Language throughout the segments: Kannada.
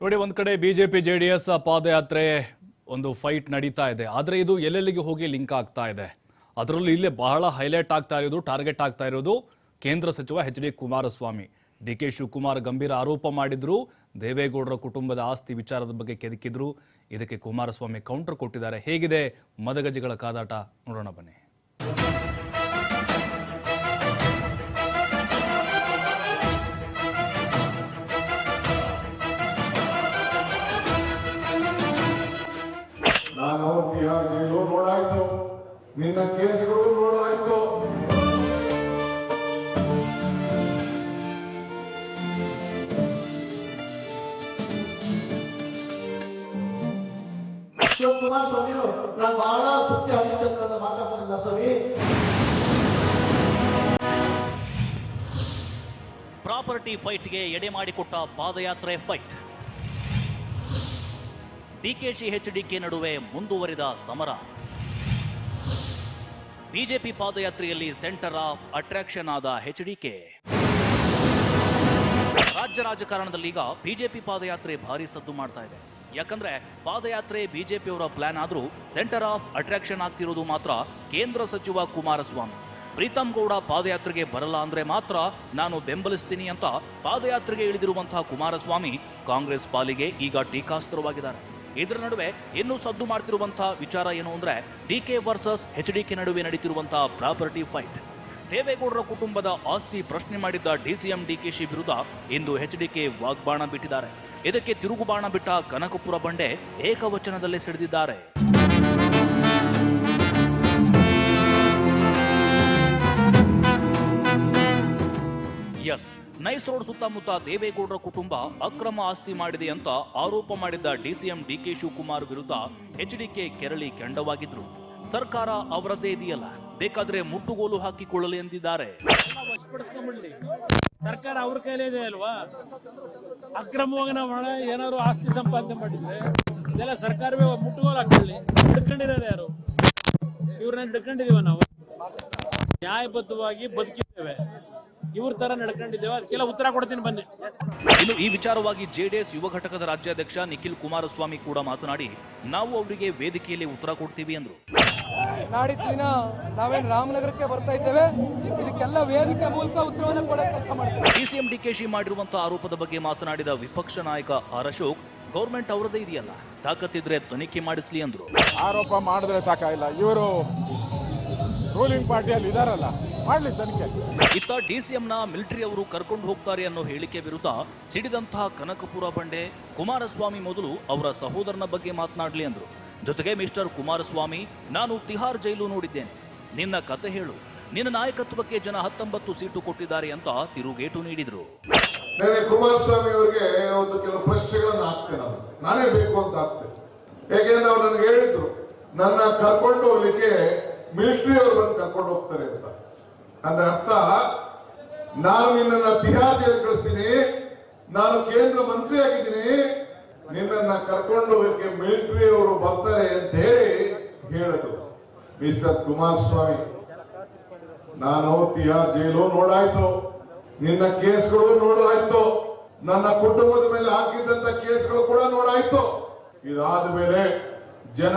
ನೋಡಿ, ಒಂದು ಕಡೆ ಬಿಜೆಪಿ ಜೆ ಡಿ ಎಸ್ ಪಾದಯಾತ್ರೆ ಒಂದು ಫೈಟ್ ನಡೀತಾ ಇದೆ. ಆದರೆ ಇದು ಎಲ್ಲೆಲ್ಲಿಗೆ ಹೋಗಿ ಲಿಂಕ್ ಆಗ್ತಾ ಇದೆ? ಅದರಲ್ಲೂ ಇಲ್ಲೇ ಬಹಳ ಹೈಲೈಟ್ ಆಗ್ತಾ ಇರೋದು ಟಾರ್ಗೆಟ್ ಆಗ್ತಾ ಇರೋದು ಕೇಂದ್ರ ಸಚಿವ H D Kumaraswamy. D K Shivakumar ಗಂಭೀರ ಆರೋಪ ಮಾಡಿದ್ರು, ದೇವೇಗೌಡರ ಕುಟುಂಬದ ಆಸ್ತಿ ವಿಚಾರದ ಬಗ್ಗೆ ಕೆದಕಿದ್ರು. ಇದಕ್ಕೆ ಕುಮಾರಸ್ವಾಮಿ ಕೌಂಟರ್ ಕೊಟ್ಟಿದ್ದಾರೆ. ಹೇಗಿದೆ ಮದಗಜಗಳ ಕಾದಾಟ? ನೋಡೋಣ ಬನ್ನಿ. ನಾನು ಬಿಹಾರ್ ಜೈಲು ನೋಡಾಯ್ತು. ನಿನ್ನ ಕೇಸ್ಗಳು ನೋಡಾಯ್ತು. ಶಿವಕುಮಾರ್ ಸ್ವಾಮಿ ನಾನು ಬಹಳ ಸತ್ಯ ಹರಿಚಂದ್ರನ ಮಾತಾಡ್ತಾರಲ್ಲ ಸ್ವಾಮಿ. ಪ್ರಾಪರ್ಟಿ ಫೈಟ್ಗೆ ಎಡೆ ಮಾಡಿಕೊಟ್ಟ ಪಾದಯಾತ್ರೆ ಫೈಟ್. ಡಿಕೆಶಿ ಕೆ ನಡುವೆ ಮುಂದುವರಿದ ಸಮರ. ಬಿಜೆಪಿ ಪಾದಯಾತ್ರೆಯಲ್ಲಿ ಸೆಂಟರ್ ಆಫ್ ಅಟ್ರಾಕ್ಷನ್ ಆದ ಎಚ್ಡಿಕೆ ರಾಜ್ಯ ರಾಜಕಾರಣದಲ್ಲಿ ಈಗ ಬಿಜೆಪಿ ಪಾದಯಾತ್ರೆ ಭಾರಿ ಸದ್ದು ಮಾಡ್ತಾ ಇದೆ. ಯಾಕಂದ್ರೆ ಪಾದಯಾತ್ರೆ ಬಿಜೆಪಿಯವರ ಪ್ಲಾನ್ ಆದರೂ ಸೆಂಟರ್ ಆಫ್ ಅಟ್ರಾಕ್ಷನ್ ಆಗ್ತಿರೋದು ಮಾತ್ರ ಕೇಂದ್ರ ಸಚಿವ ಕುಮಾರಸ್ವಾಮಿ. ಪ್ರೀತಮ್ ಗೌಡ ಪಾದಯಾತ್ರೆಗೆ ಬರಲ್ಲ ಅಂದ್ರೆ ಮಾತ್ರ ನಾನು ಬೆಂಬಲಿಸ್ತೀನಿ ಅಂತ ಪಾದಯಾತ್ರೆಗೆ ಇಳಿದಿರುವಂತಹ ಕುಮಾರಸ್ವಾಮಿ ಕಾಂಗ್ರೆಸ್ ಪಾಲಿಗೆ ಈಗ ಟೀಕಾಸ್ತ್ರವಾಗಿದ್ದಾರೆ. ಇದರ ನಡುವೆ ಇನ್ನೂ ಸದ್ದು ಮಾಡ್ತಿರುವಂತಹ ವಿಚಾರ ಏನು ಅಂದ್ರೆ DK versus H D K ನಡುವೆ ನಡೀತಿರುವಂತಹ ಪ್ರಾಪರ್ಟಿ ಫೈಟ್ ದೇವೇಗೌಡರ ಕುಟುಂಬದ ಆಸ್ತಿ ಪ್ರಶ್ನೆ ಮಾಡಿದ್ದ ಡಿಸಿಎಂ ಶಿ ವಿರುದ್ಧ ಇಂದು ಎಚ್ ಡಿ ಕೆ ವಾಗ್ಬಾಣ ಬಿಟ್ಟಿದ್ದಾರೆ. ಇದಕ್ಕೆ ತಿರುಗುಬಾಣ ಬಿಟ್ಟ ಕನಕಪುರ ಬಂಡೆ ಏಕವಚನದಲ್ಲೇ ಸಿಡಿದಿದ್ದಾರೆ ಎಸ್ ನೈಸ್ ರೋಡ್ ಸುತ್ತಮುತ್ತ ದೇವೇಗೌಡರ ಕುಟುಂಬ ಅಕ್ರಮ ಆಸ್ತಿ ಮಾಡಿದೆ ಅಂತ ಆರೋಪ ಮಾಡಿದ್ದ ಡಿಸಿಎಂ ಡಿಕೆ ಶಿವಕುಮಾರ್ ವಿರುದ್ಧ ಎಚ್ ಎಚ್ಡಿಕೆ ಕೆರಳಿ ಕೆಂಡವಾಗಿದ್ರು. ಸರ್ಕಾರ ಅವರದ್ದೇ ಇದೆಯಲ್ಲ, ಬೇಕಾದ್ರೆ ಮುಟ್ಟುಗೋಲು ಹಾಕಿಕೊಳ್ಳಲಿ ಎಂದಿದ್ದಾರೆ. ಸರ್ಕಾರ ಅವ್ರ ಕೈಲೇ ಇದೆ ಅಲ್ವಾ? ಅಕ್ರಮವಾಗಿ ನಾವು ಹಣ ಏನಾದ್ರು ಆಸ್ತಿ ಸಂಪಾದನೆ ಮಾಡಿದ್ರೆ, ಇದೆಲ್ಲ ಸರ್ಕಾರವೇ ಮುಟ್ಟುಗೋಲು ಹಾಕೊಳ್ಳಿ ಹಿಡ್ಕೊಂಡಿರೋದು ಯಾರು? ಇವ್ರನ್ನ ಹಿಡ್ಕೊಂಡಿದೀವ ನಾವು? ನ್ಯಾಯಬದ್ಧವಾಗಿ ಬದುಕಿದ್ದೇವೆ. ಇವ್ರ ತರ ನಡ್ಕೊಂಡಿದ್ದೇವೆ. ಅದಕ್ಕೆಲ್ಲ ಉತ್ತರ ಕೊಡ್ತೀನಿ ಬನ್ನಿ. ಇನ್ನು ಈ ವಿಚಾರವಾಗಿ ಜೆಡಿಎಸ್ ಯುವ ಘಟಕದ ರಾಜ್ಯಾಧ್ಯಕ್ಷ ನಿಖಿಲ್ ಕುಮಾರಸ್ವಾಮಿ ಕೂಡ ಮಾತನಾಡಿ ನಾವು ಅವರಿಗೆ ವೇದಿಕೆಯಲ್ಲಿ ಉತ್ತರ ಕೊಡ್ತೀವಿ ಎಂದರು. ನಾಡಿದ್ದು ದಿನ ನಾವೇನು ರಾಮನಗರಕ್ಕೆ ಬರ್ತಾ ಇದ್ದೇವೆ ಇದಕ್ಕೆಲ್ಲ ವೇದಿಕೆ ಮೂಲಕ ಉತ್ತರವನ್ನು ಕೊಡೋ ಕೆಲಸ ಡಿ ಡಿಸಿಎಂ ಡಿಕೆಶಿ ಮಾಡಿರುವಂತಹ ಆರೋಪದ ಬಗ್ಗೆ ಮಾತನಾಡಿದ ವಿಪಕ್ಷ ನಾಯಕ ಆರ್ ಅಶೋಕ್ ಗೌರ್ಮೆಂಟ್ ಅವರದೇ ಇದೆಯಲ್ಲ ತಾಕತ್ತಿದ್ರೆ ತನಿಖೆ ಮಾಡಿಸ್ಲಿ ಎಂದರು. ಆರೋಪ ಮಾಡಿದ್ರೆ ಸಾಕಾಗಿಲ್ಲ. ಇವರು ರೂಲಿಂಗ್ ಪಾರ್ಟಿಯಲ್ಲಿ ಇದಾರಲ್ಲ. ಮಾಡ್ಲಿ ತನಿಖೆ. ಇತ್ತ ಡಿಸಿಎಂನ ಮಿಲಿಟರಿ ಅವರು ಕರ್ಕೊಂಡು ಹೋಗ್ತಾರೆ ಅನ್ನೋ ಹೇಳಿಕೆ ವಿರುದ್ಧ ಸಿಡಿದಂತಹ ಕನಕಪುರ ಬಂಡೆ ಕುಮಾರಸ್ವಾಮಿ ಮೊದಲು ಅವರ ಸಹೋದರನ ಬಗ್ಗೆ ಮಾತನಾಡಲಿ ಅಂದರು. ಜೊತೆಗೆ ಮಿಸ್ಟರ್ ಕುಮಾರಸ್ವಾಮಿ ನಾನು ತಿಹಾರ್ ಜೈಲು ನೋಡಿದ್ದೇನೆ. ನಿನ್ನ ಕತೆ ಹೇಳು. ನಿನ್ನ ನಾಯಕತ್ವಕ್ಕೆ ಜನ ಹತ್ತೊಂಬತ್ತು ಸೀಟು ಕೊಟ್ಟಿದ್ದಾರೆ ಅಂತ ತಿರುಗೇಟು ನೀಡಿದರು. ನನಗೆ ಕುಮಾರಸ್ವಾಮಿ ಅವರಿಗೆ ಒಂದು ಕೆಲವು ಪ್ರಶ್ನೆಗಳನ್ನ ಹಾಕ್ತೇನೆ ನಾನು. ಬೇಕು ಅಂತ ಹಾಕ್ತೇನೆ. ಯಾಕೆಂದ್ರೆ ಅವ್ರು ನನಗೆ ಹೇಳಿದ್ರು ನನ್ನ ಕರ್ಕೊಂಡು ಹೋಗ್ಲಿಕ್ಕೆ ಮಿಲಿಟರಿ ಅವರು ಬಂದು ಕರ್ಕೊಂಡು ಹೋಗ್ತಾರೆ ಅಂತ. ಅಂದ್ರೆ ಅರ್ಥ, ನಾನು ನಿನ್ನನ್ನ ಬಿಹಾರ್ ಜೈಲು ಕಳಿಸ್ತೀನಿ, ನಾನು ಕೇಂದ್ರ ಮಂತ್ರಿ ಆಗಿದ್ದೀನಿ, ನಿನ್ನನ್ನ ಕರ್ಕೊಂಡು ಹೋಗಕ್ಕೆ ಮಿಲಿಟರಿ ಅವರು ಬರ್ತಾರೆ ಅಂತ ಹೇಳಿ ಹೇಳುದು. ಮಿಸ್ಟರ್ ಕುಮಾರಸ್ವಾಮಿ, ನಾನು ತಿಹಾರ್ ಜೈಲು ನೋಡಾಯ್ತು, ನಿನ್ನ ಕೇಸ್ಗಳು ನೋಡಾಯ್ತು ನನ್ನ ಕುಟುಂಬದ ಮೇಲೆ ಹಾಕಿದ್ದಂತ ಕೇಸ್ಗಳು ಕೂಡ ನೋಡಾಯ್ತು. ಇದಾದ ಮೇಲೆ ಜನ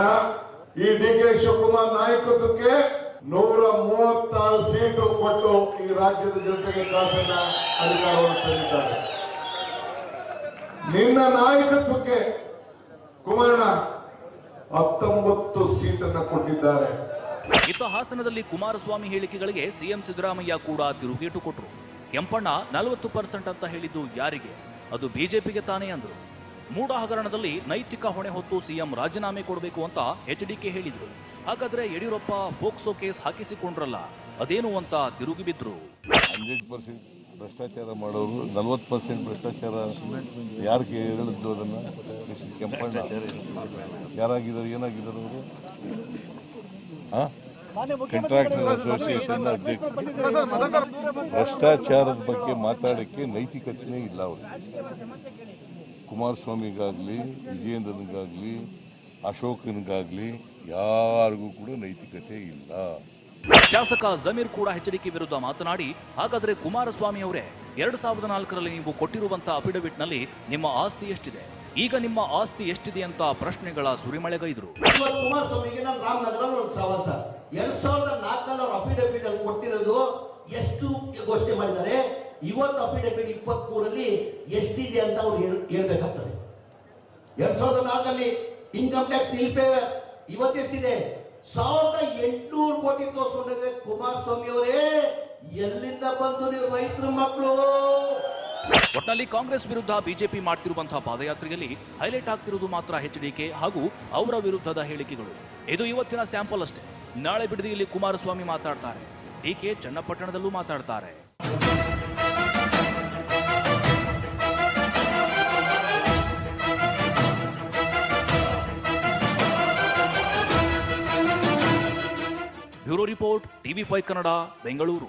ಈ ಡಿ ಕೆ ಶಿವಕುಮಾರ್ ನಾಯಕತ್ವಕ್ಕೆ ನೂರ ಮೂವತ್ತಾರು ಸೀಟು ಕೊಟ್ಟು ಈ ರಾಜ್ಯದ ಜನತೆಗೆ ಶಾಸನ ಅಧಿಕಾರವನ್ನು ತಂದಿದ್ದಾರೆ. ನಿನ್ನ ನಾಯಕತ್ವಕ್ಕೆ ಕುಮಾರಣ್ಣ ಹತ್ತೊಂಬತ್ತು ಸೀಟನ್ನು ಕೊಟ್ಟಿದ್ದಾರೆ. ಇತ್ತ ಹಾಸನದಲ್ಲಿ ಕುಮಾರಸ್ವಾಮಿ ಹೇಳಿಕೆಗಳಿಗೆ ಸಿಎಂ ಸಿದ್ದರಾಮಯ್ಯ ಕೂಡ ತಿರುಗೇಟು ಕೊಟ್ಟರು ಕೆಂಪಣ್ಣ ನಲವತ್ತು ಪರ್ಸೆಂಟ್ ಅಂತ ಹೇಳಿದ್ದು ಯಾರಿಗೆ? ಅದು ಬಿಜೆಪಿಗೆ ತಾನೇ ಅಂದರು. ಮೂಡ ಹಗರಣದಲ್ಲಿ ನೈತಿಕ ಹೊಣೆ ಹೊತ್ತು ಸಿಎಂ ರಾಜೀನಾಮೆ ಕೊಡಬೇಕು ಅಂತ ಎಚ್ಡಿಕೆ ಹೇಳಿದ್ರು. ಹಾಗಾದ್ರೆ ಯಡಿಯೂರಪ್ಪ ಪೋಕ್ಸೋ ಕೇಸ್ ಹಾಕಿಸಿಕೊಂಡ್ರಲ್ಲ ಅದೇನು ಅಂತ ತಿರುಗಿ ಬಿದ್ರು? ಹಂಡ್ರೆಡ್ ಪರ್ಸೆಂಟ್ ಭ್ರಷ್ಟಾಚಾರ ಮಾಡೋರು ನಲ್ವತ್ತು ಪರ್ಸೆಂಟ್ ಭ್ರಷ್ಟಾಚಾರ ಯಾರಿಗೆ ಹೇಳಿದ್ದು ಅದನ್ನು? ಕೆಂಪಣ್ಣ. ಯಾರಾಗಿದ್ದಾರೆ ಏನಾಗಿದ್ದಾರೆ ಅವರು? ಕಂಟ್ರಾಕ್ಟರ್ ಅಸೋಸಿಯೇಷನ್ ಅಧ್ಯಕ್ಷ ಭ್ರಷ್ಟಾಚಾರದ ಬಗ್ಗೆ ಮಾತಾಡೋಕ್ಕೆ ನೈತಿಕತೆನೇ ಇಲ್ಲ ಅವರು. ಕುಮಾರಸ್ವಾಮಿಗಾಗಲಿ ವಿಜಯೇಂದ್ರನಿಗಾಗಲಿ ಅಶೋಕನಿಗಾಗಲಿ ಯಾರಿಗೂ ಕೂಡ ನೈತಿಕತೆ ಇಲ್ಲ. ಶಾಸಕ ಜಮೀರ್ ಕೂಡ ಎಚ್ಚರಿಕೆ ವಿರುದ್ಧ ಮಾತನಾಡಿ ಹಾಗಾದ್ರೆ ಕುಮಾರಸ್ವಾಮಿ ಅವರೇ ಎರಡು ಸಾವಿರದ ನಾಲ್ಕರಲ್ಲಿ ನೀವು ಕೊಟ್ಟಿರುವಂತಹ ಅಫಿಡವಿಟ್ನಲ್ಲಿ ನಿಮ್ಮ ಆಸ್ತಿ ಎಷ್ಟಿದೆ? ಈಗ ನಿಮ್ಮ ಆಸ್ತಿ ಎಷ್ಟಿದೆ ಅಂತ ಪ್ರಶ್ನೆಗಳ ಸುರಿಮಳೆಗೈದರು. ಇವತ್ತು ಕುಮಾರಸ್ವಾಮಿಗೆ ನಾನು ರಾಮನಗರ ಒಂದು ಸವಾಲ್ ಸರ್. ಎರಡ್ ಸಾವಿರದ ನಾಲ್ಕರಲ್ಲಿ ಅವ್ರು ಅಫಿಡವಿಟ್ ಅಲ್ಲಿ ಕೊಟ್ಟಿರೋದು ಎಷ್ಟು ಘೋಷಣೆ ಮಾಡಿದ್ದಾರೆ? ಇವತ್ತು ಅಫಿಡವಿಟ್ ಇಪ್ಪತ್ತ್ ಮೂರಲ್ಲಿ ಎಷ್ಟಿದೆ ಅಂತ ಅವ್ರು ಹೇಳ್- ಹೇಳ್ಬೇಕಾಗ್ತದೆ. ಎರಡ್ ಸಾವಿರದ ನಾಲ್ಕಲ್ಲಿ ಇನ್ಕಮ್ ಟ್ಯಾಕ್ಸ್ ನಿಲ್ಪೇ ಇವತ್ತೆಷ್ಟಿದೆ ಸಾವಿರದ ಎಂಟುನೂರು ಕೋಟಿ ತೋರಿಸ್ಕೊಂಡಿದೆ ಕುಮಾರಸ್ವಾಮಿ ಅವರೇ. ಎಲ್ಲಿಂದ ಬಂದು ನೀವು ರೈತರ ಮಕ್ಕಳು? ಒಟ್ನಲ್ಲಿ ಕಾಂಗ್ರೆಸ್ ವಿರುದ್ಧ ಬಿಜೆಪಿ ಮಾಡ್ತಿರುವಂತಹ ಪಾದಯಾತ್ರೆಯಲ್ಲಿ ಹೈಲೈಟ್ ಆಗ್ತಿರುವುದು ಮಾತ್ರ ಎಚ್ಡಿಕೆ ಹಾಗೂ ಅವರ ವಿರುದ್ಧದ ಹೇಳಿಕೆಗಳು. ಇದು ಇವತ್ತಿನ ಸ್ಯಾಂಪಲ್ ಅಷ್ಟೇ. ನಾಳೆ ಬಿಡದಿಯಲ್ಲಿ ಕುಮಾರಸ್ವಾಮಿ ಮಾತಾಡ್ತಾರೆ. ಡಿಕೆ ಚನ್ನಪಟ್ಟಣದಲ್ಲೂ ಮಾತಾಡ್ತಾರೆ. Bureau report TV five Kannada Bengaluru.